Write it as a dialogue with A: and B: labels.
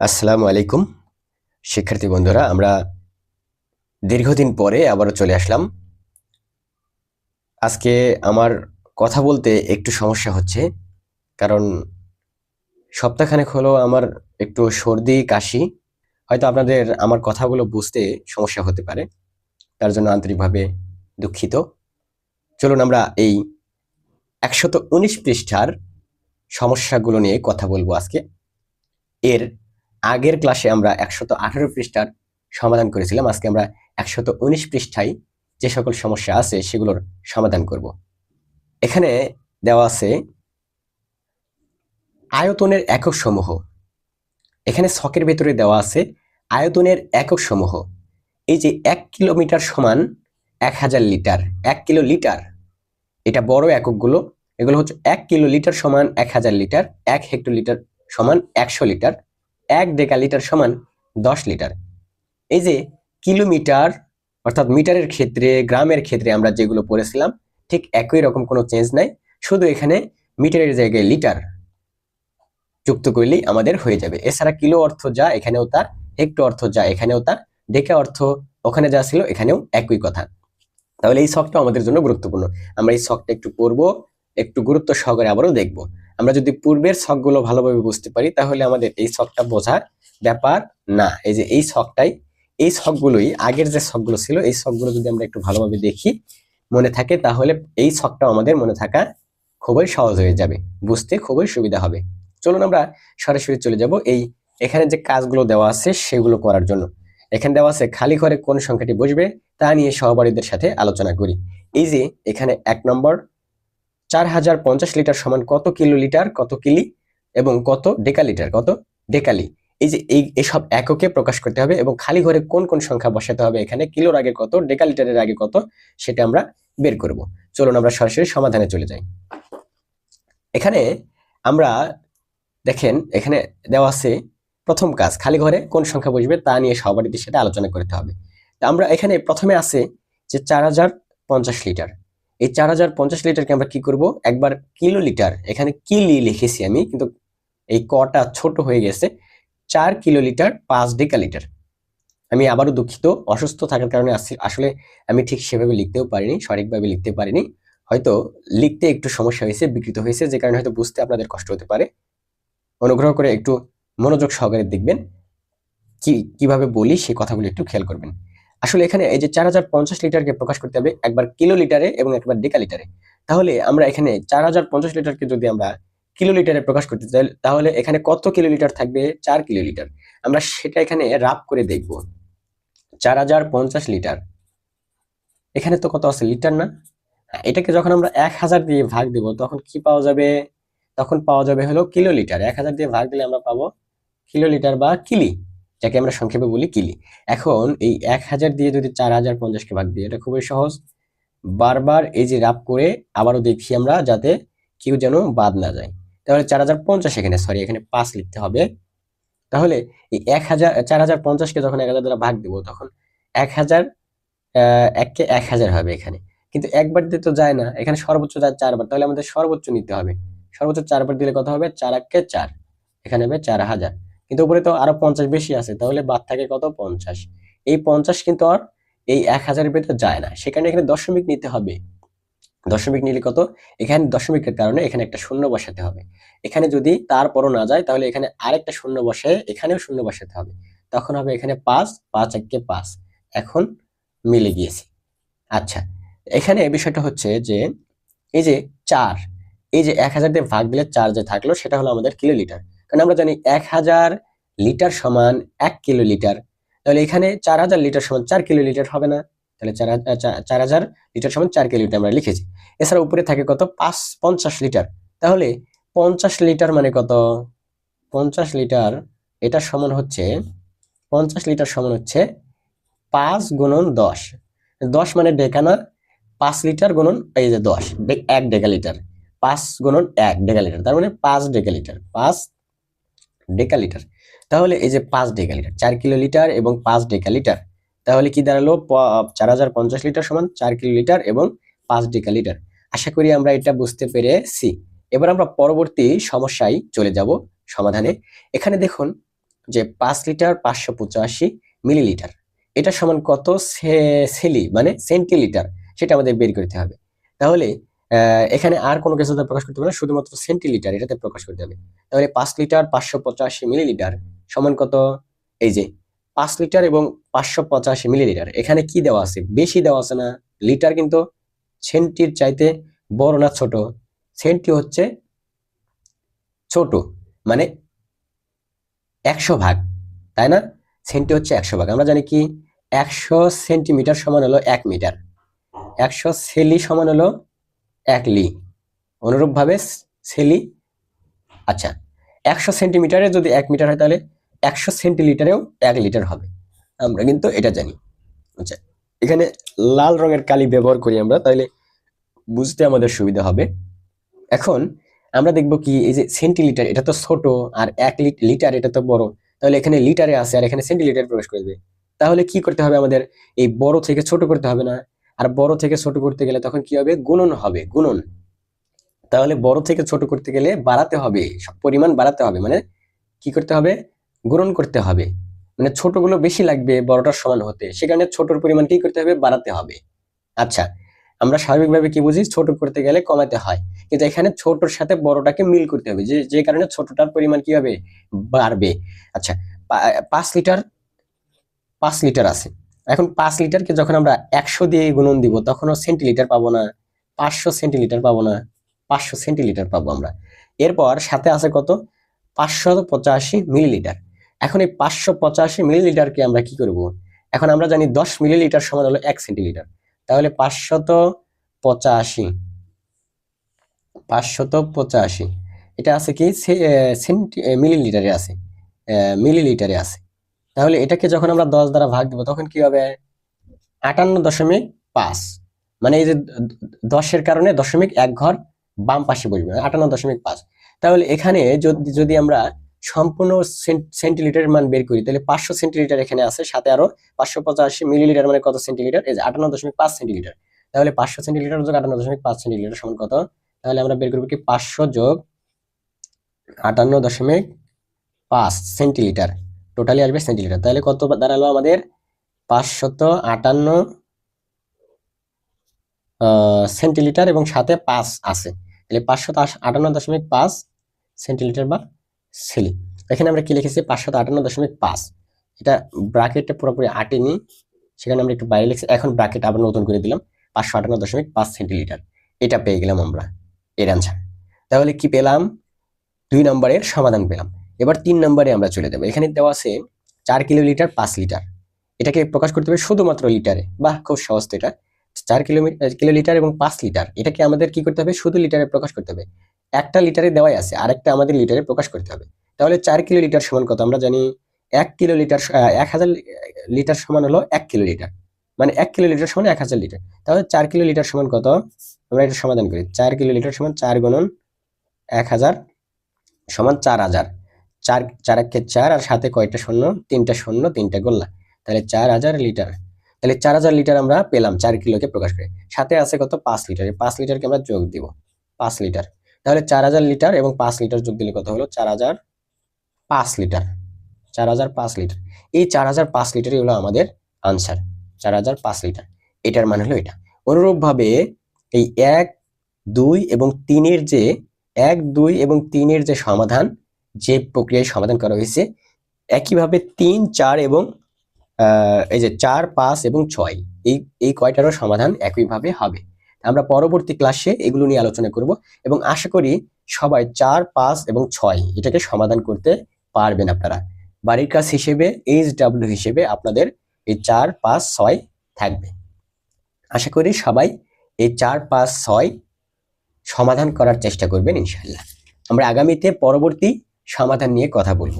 A: আসসালামু আলাইকুম, শিক্ষার্থী বন্ধুরা, আমরা দীর্ঘদিন পরে আবারও চলে আসলাম। আজকে আমার কথা বলতে একটু সমস্যা হচ্ছে, কারণ সপ্তাহখানেক হলো আমার একটু সর্দি, কাশি। হয়তো আপনাদের আমার কথাগুলো বুঝতে সমস্যা হতে পারে, তার জন্য আন্তরিকভাবে দুঃখিত। চলুন আমরা এই একশত উনিশ পৃষ্ঠার সমস্যাগুলো নিয়ে কথা বলব আজকে। এর আগের ক্লাসে আমরা একশত আঠারো পৃষ্ঠার সমাধান করেছিলাম। আজকে আমরা একশত উনিশ পৃষ্ঠায় যে সকল সমস্যা আছে সেগুলোর সমাধান করব। এখানে দেওয়া আছে, আয়তনের একক সমূহ। এখানে ছকের ভেতরে দেওয়া আছে, আয়তনের একক সমূহ। এই যে এক কিলোমিটার সমান এক হাজার লিটার, এক কিলো লিটার, এটা বড় এককগুলো এগুলো হচ্ছে এক কিলো লিটার সমান এক হাজার লিটার, এক হেক্টোলিটার সমান একশো লিটার, এক ডেকা লিটার সমান দশ লিটার। এই যে কিলোমিটার, অর্থাৎ মিটারের ক্ষেত্রে, গ্রামের ক্ষেত্রে আমরা যেগুলো পড়েছিলাম, ঠিক একই রকম কোনো চেঞ্জ নাই, শুধু এখানে মিটারের জায়গায় লিটার যুক্ত করলেই আমাদের হয়ে যাবে। এছাড়া কিলো অর্থ যা, এখানেও তার হেক্টো অর্থ যা, এখানেও তার, ডেকা অর্থ, ওখানে যা ছিল, এখানেও একই কথা। তাহলে এই শখটা আমাদের জন্য গুরুত্বপূর্ণ। আমরা এই শখটা একটু পড়ব একটু গুরুত্ব সহকারে আবারও দেখব। আমরা যদি পূর্বের ছকগুলো ভালোভাবে বুঝতে পারি, তাহলে আমাদের এই ছকটা বোঝার ব্যাপার না। এই যে এই ছকটাই, এই ছকগুলোই, আগের যে ছকগুলো ছিল, এই ছকগুলো যদি আমরা একটু ভালোভাবে দেখি, মনে থাকে, তাহলে এই ছকটাও আমাদের মনে থাকা খুবই সহজ হয়ে যাবে। বুঝতে খুবই সুবিধা হবে। চলুন আমরা সরাসরি চলে যাব এই এখানে যে কাজগুলো দেওয়া আছে, সেগুলো করার জন্য। এখানে দেওয়া আছে খালি ঘরে কোন সংখ্যাটি বসবে, তা নিয়ে সহপাঠীদের সাথে আলোচনা করি। এই যে এখানে এক নম্বর চার হাজার পঞ্চাশ লিটার সমান কত কিলো লিটার কত কিলি এবং কত ডেকালিটার, কত ডেকালি? এই যে এই, এসব এককে প্রকাশ করতে হবে এবং খালি ঘরে কোন কোন সংখ্যা বসাতে হবে? এখানে কিলোর আগে কত, ডেকালিটারের আগে কত? সেটা আমরা বের করব। চলুন আমরা সরাসরি সমাধানে চলে যাই। এখানে আমরা দেখেন, এখানে দেওয়া আছে প্রথম কাজ, খালি ঘরে কোন সংখ্যা বসবে তা নিয়ে সহপাঠীদের সাথে আলোচনা করতে হবে। তা আমরা এখানে প্রথমে আছে যে চার হাজার পঞ্চাশ লিটার। এই চার হাজার পঞ্চাশ লিটারকে আমরা কি করব? একবার কিলো লিটার এখানে কিলি লিখেছি আমি, কিন্তু এই কটা ছোট হয়ে গেছে, চার কিলো লিটার পাঁচ ডেকা লিটার আমি আবারও দুঃখিত, অসুস্থ থাকার কারণে আসলে আমি ঠিক সেভাবে লিখতেও পারিনি, সঠিকভাবে লিখতে পারিনি। হয়তো লিখতে একটু সমস্যা হয়েছে, বিকৃত হয়েছে, যে কারণে হয়তো বুঝতে আপনাদের কষ্ট হতে পারে। অনুগ্রহ করে একটু মনোযোগ সহকারে দেখবেন, কি, কীভাবে বলি সেই কথাগুলো একটু খেয়াল করবেন। আসলে এখানে এই যে চার হাজার পঞ্চাশ লিটারকে প্রকাশ করতে হবে একবার কিলো লিটারে এবং একবার ডেকা লিটারে তাহলে আমরা এখানে চার হাজার পঞ্চাশ লিটারকে যদি আমরা কিলো লিটারে প্রকাশ করতে চাই তাহলে এখানে কত কিলো লিটার থাকবে? চার কিলো লিটার আমরা সেটা এখানে রাপ করে দেখব। চার হাজার পঞ্চাশ লিটার। এখানে তো কত আছে? লিটার না? হ্যাঁ, এটাকে যখন আমরা এক হাজার দিয়ে ভাগ দেব তখন কি পাওয়া যাবে? তখন পাওয়া যাবে হলো কিলো লিটার এক হাজার দিয়ে ভাগ দিলে আমরা পাবো কিলো লিটার বা কিলি। যাকে আমরা সংক্ষেপে বলি কিলি। এখন এই এক হাজার দিয়ে যদি চার হাজার পঞ্চাশকে ভাগ দিই, এটা খুবই সহজ। বারবার এই যে রাপ করে আবারও দেখি আমরা যাতে কেউ যেন বাদ না যায়। তাহলে চার হাজার পঞ্চাশ এখানে সরি এখানে পাঁচ লিখতে হবে। তাহলে এই এক হাজার, চার হাজার পঞ্চাশকে যখন এক হাজার দ্বারা ভাগ দিব, তখন এক হাজার এককে এক হাজার হবে এখানে। কিন্তু একবার দিতে তো যায় না। এখানে সর্বোচ্চ যায় চারবার। তাহলে আমাদের সর্বোচ্চ নিতে হবে। সর্বোচ্চ চারবার দিলে কত হবে? চার এককে চার। এখানে হবে চার হাজার। কিন্তু উপরে তো আরও পঞ্চাশ বেশি আছে, তাহলে বাদ থাকে কত? পঞ্চাশ। এই পঞ্চাশ কিন্তু আর এই এক হাজারের ভিতরে যায় না। সেখানে এখানে দশমিক নিতে হবে। দশমিক নিলে কত? এখানে দশমিকের কারণে এখানে একটা শূন্য বসাতে হবে। এখানে যদি তারপরও না যায়, তাহলে এখানে আরেকটা শূন্য বসে এখানেও শূন্য বসাতে হবে। তখন হবে এখানে পাঁচ পাঁচ এককে পাঁচ। এখন মিলে গিয়েছে। আচ্ছা এখানে বিষয়টা হচ্ছে যে, এই যে চার, এই যে এক হাজার দিয়ে ভাগ দিলে চার যে থাকল, সেটা হলো আমাদের কিলো লিটার কারণ আমরা জানি এক হাজার লিটার সমান এক কিলো লিটার তাহলে এখানে চার হাজার লিটার সমান চার কিলো লিটার হবে না। তাহলে চার হাজার লিটার সমান চার কিলো লিটার আমরা লিখেছি। এছাড়া উপরে থাকে কত? পাঁচ পঞ্চাশ লিটার। তাহলে পঞ্চাশ লিটার মানে কত? পঞ্চাশ লিটার এটা সমান হচ্ছে, পঞ্চাশ লিটার সমান হচ্ছে পাঁচ গুণন দশ। দশ মানে ডেকানা পাঁচ লিটার গুণন এই যে দশ, এক ডেকা লিটার। পাঁচ গুণন এক ডেকা লিটার, তার মানে পাঁচ ডেকা লিটার। পাঁচ ডেকালিটার তাহলে এই যে পাঁচ ডেকালিটার চার কিলো লিটার এবং পাঁচ ডেকালিটার তাহলে কি দাঁড়াল? চার হাজার পঞ্চাশ লিটার সমান চার কিলো লিটার এবং পাঁচ ডেকালিটার আশা করি আমরা এটা বুঝতে পেরেছি। এবার আমরা পরবর্তী সমস্যায় চলে যাব সমাধানে। এখানে দেখুন যে পাঁচ লিটার পাঁচশো পঁচাশি মিলিলিটার এটা সমান কত সেলি মানে সেন্টিলিটার সেটা আমাদের বের করতে হবে। তাহলে এখানে আর কোনো কিছুতে প্রকাশ করতে হবে না, শুধুমাত্র সেন্টিলিটার এটাতে প্রকাশ করতে হবে। তাহলে পাঁচ লিটার পাঁচশো পঁচাশি মিলিলিটার সমান কত? এই যে, পাঁচ লিটার এবং পাঁচশো পঁচাশি মিলিলিটার এখানে কি দেওয়া আছে? বেশি দেওয়া আছে না। লিটার কিন্তু সেন্টির চাইতে বড় না ছোট। সেন্টি হচ্ছে ছোট মানে একশো ভাগ, তাই না? সেন্টি হচ্ছে একশো ভাগ। আমরা জানি কি? একশো সেন্টিমিটার সমান হলো এক মিটার একশো সেলি সমান হলো এক লি। অনুরূপভাবে সেলি আচ্ছা একশো সেন্টিমিটারে যদি এক মিটার হয় তাহলে একশো সেন্টিলিটারেও এক লিটার হবে। আমরা কিন্তু এটা জানি। আচ্ছা এখানে লাল রঙের কালি ব্যবহার করি আমরা, তাহলে বুঝতে আমাদের সুবিধা হবে। এখন আমরা দেখব কি, এই যে সেন্টিলিটার, এটা তো ছোট, আর এক লিটার এটা তো বড়। তাহলে এখানে লিটারে আছে, আর এখানে সেন্টিলিটার প্রবেশ করে দেবে তাহলে কি করতে হবে আমাদের? এই বড় থেকে ছোট করতে হবে না? আর বড় থেকে ছোট করতে গেলে তখন কি হবে? গুণন হবে, গুণন। তাহলে বড় থেকে ছোট করতে গেলে বাড়াতে হবে পরিমাণ বাড়াতে হবে। মানে কি করতে হবে? গুণন করতে হবে। মানে ছোটগুলো বেশি লাগবে বড়টার সমান হতে। সেখানে ছোটর পরিমাণ কি করতে হবে? বাড়াতে হবে। আচ্ছা আমরা স্বাভাবিকভাবে কি বুঝি? ছোট করতে গেলে কমাতে হয়। কিন্তু এখানে ছোটর সাথে বড়টাকে মিল করতে হবে। যে যে কারণে ছোটটার পরিমাণ কি হবে? বাড়বে। আচ্ছা পাঁচ লিটার পাঁচ লিটার আছে। এখন পাঁচ লিটারকে যখন আমরা একশো দিয়ে গুণন দিব, তখনও সেন্টিলিটার পাবো না, পাঁচশো সেন্টিলিটার পাবো না, পাঁচশো সেন্টিলিটার পাবো আমরা। এরপর সাথে আছে কত? পাঁচশো পঁচাশি মিলিলিটার এখন এই পাঁচশো পঁচাশি মিলিলিটারকে আমরা কি করব? এখন আমরা জানি দশ মিলিলিটার সমান হলো এক সেন্টিলিটার তাহলে পাঁচশত পঁচাশি পাঁচশত পঁচাশি। এটা আছে কি? সেন্টি মিলিলিটারে আছে। মিলিলিটারে আছে। তাহলে এটাকে যখন আমরা দশ দ্বারা ভাগ দেবো, তখন কি হবে? আটান্ন দশমিক পাঁচ। মানে এই যে দশের কারণে দশমিক এক ঘর বাম পাশে বসবে আটান্ন দশমিক পাঁচ। তাহলে এখানে যদি যদি আমরা সম্পূর্ণ সেন্ট- সেন্টিলিটারের মান বের করি, তাহলে পাঁচশো সেন্টিলিটার এখানে আছে, সাথে আরও পাঁচশো পঁচাশি মিলিলিটার মানে কত সেন্টিলিটার? এই যে আটান্ন দশমিক পাঁচ সেন্টিলিটার। তাহলে পাঁচশো সেন্টিলিটার যোগ আটান্ন দশমিক পাঁচ সেন্টিলিটার সমান কত? তাহলে আমরা বের করব কি? পাঁচশো যোগ আটান্ন দশমিক পাঁচ সেন্টিলিটার। টোটালি আসবে সেন্টিলিটার তাহলে কত দাঁড়াল আমাদের পাঁচশত আটান্ন সেন্টিলিটার এবং সাথে পাঁচ আছে। তাহলে পাঁচশত আটান্ন দশমিক পাঁচ সেন্টিলিটার বা সেলি। এখানে আমরা কি লিখেছি? পাঁচশত আটান্ন দশমিক পাঁচ। এটা ব্রাকেটটা পুরোপুরি আটেনি। সেখানে আমরা একটু বাইরে লিখছি। এখন ব্রাকেট আবার নতুন করে দিলাম। পাঁচশো আটান্ন দশমিক পাঁচ সেন্টিলিটার এটা পেয়ে গেলাম আমরা। এর অ্যান্সার তাহলে কি পেলাম? দুই নম্বরের সমাধান পেলাম। এবার তিন নম্বরে আমরা চলে যাব। এখানে দেওয়া আছে চার কিলোমিটার পাঁচ লিটার। এটাকে প্রকাশ করতে হবে শুধুমাত্র লিটারে। বাহ, খুব সহজ এটা। চার কিলোমিটার কিলোলিটার এবং পাঁচ লিটার। এটাকে আমাদের কি করতে হবে? শুধু লিটারে প্রকাশ করতে হবে। একটা লিটারে দেওয়াই আছে, আরেকটা আমাদের লিটারে প্রকাশ করতে হবে। তাহলে চার কিলো লিটার সমান কত? আমরা জানি এক কিলো লিটার এক হাজার লিটার সমান হলো এক কিলো লিটার মানে এক কিলো লিটার সমান এক হাজার লিটার। তাহলে চার কিলো লিটার সমান কত? আমরা এটা সমাধান করি। চার কিলো লিটার সমান চার গুণন এক হাজার সমান চার হাজার। চার চার একে চার আর সাথে কয়টা শূন্য? তিনটা শূন্য, তিনটা গোল্লা। তাহলে চার হাজার লিটার। তাহলে চার হাজার লিটার আমরা পেলাম চার কিলোকে প্রকাশ করে। সাথে আছে কত? পাঁচ লিটার। পাঁচ লিটারকে আমরা যোগ দিব। পাঁচ লিটার। তাহলে চার হাজার লিটার এবং পাঁচ লিটার যোগ দিলে কত হলো? চার হাজার পাঁচ লিটার। চার হাজার পাঁচ লিটার। এই চার হাজার পাঁচ লিটারই হলো আমাদের আনসার। চার হাজার পাঁচ লিটার। এটার মানে হলো এটা। অনুরূপভাবে এই এক, দুই এবং তিনের যে, এক, দুই এবং তিনের যে সমাধান যে প্রক্রিয়ায় সমাধান করা হয়েছে, একইভাবে তিন, চার এবং এই যে চার, পাঁচ এবং ছয়, এই এই কয়টারও সমাধান একইভাবে হবে। আমরা পরবর্তী ক্লাসে এগুলো নিয়ে আলোচনা করব এবং আশা করি সবাই চার, পাঁচ এবং ছয় এটাকে সমাধান করতে পারবেন আপনারা। বাড়ির কাজ হিসেবে এইচ ডাব্লিউ হিসেবে আপনাদের এই চার, পাঁচ, ছয় থাকবে। আশা করি সবাই এই চার, পাঁচ, ছয় সমাধান করার চেষ্টা করবেন ইনশাল্লাহ আমরা আগামীতে পরবর্তী সমাধান নিয়ে কথা বলব।